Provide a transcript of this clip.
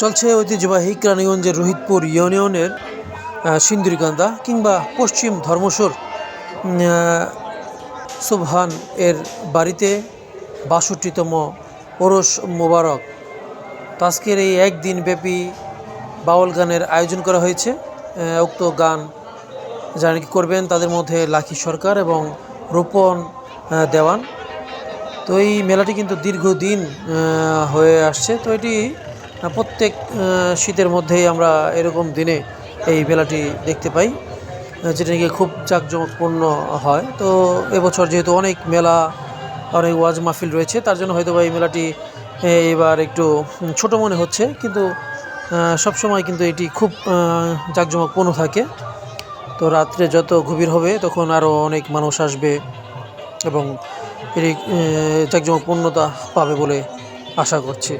চলছে ঐতিহ্যবাহী কেরানীগঞ্জের রোহিতপুর ইউনিয়নের সিন্দুরিকান্দা কিংবা পশ্চিম ধর্মসর সুবহান এর বাড়িতে বাষট্টিতম ওরস মোবারক। তো আজকের এই একদিন ব্যাপী বাউল গানের আয়োজন করা হয়েছে। উক্ত গান যারা কি করবেন তাদের মধ্যে লাখি সরকার এবং রূপন দেওয়ান। তো এই মেলাটি কিন্তু দীর্ঘদিন হয়ে আসছে। তো এটি প্রত্যেক শীতের মধ্যেই আমরা এরকম দিনে এই মেলাটি দেখতে পাই যেটা নাকি খুব জাঁকজমকপূর্ণ হয়। তো এবছর যেহেতু অনেক মেলা, অনেক ওয়াজ মাহফিল রয়েছে, তার জন্য হয়তো বা এই মেলাটি এবার একটু ছোট মনে হচ্ছে, কিন্তু সবসময় কিন্তু এটি খুব জাঁকজমকপূর্ণ থাকে। তো রাত্রে যত গভীর হবে, তখন আরও অনেক মানুষ আসবে এবং এর জাঁকজমকপূর্ণতা পাবে বলে আশা করছি।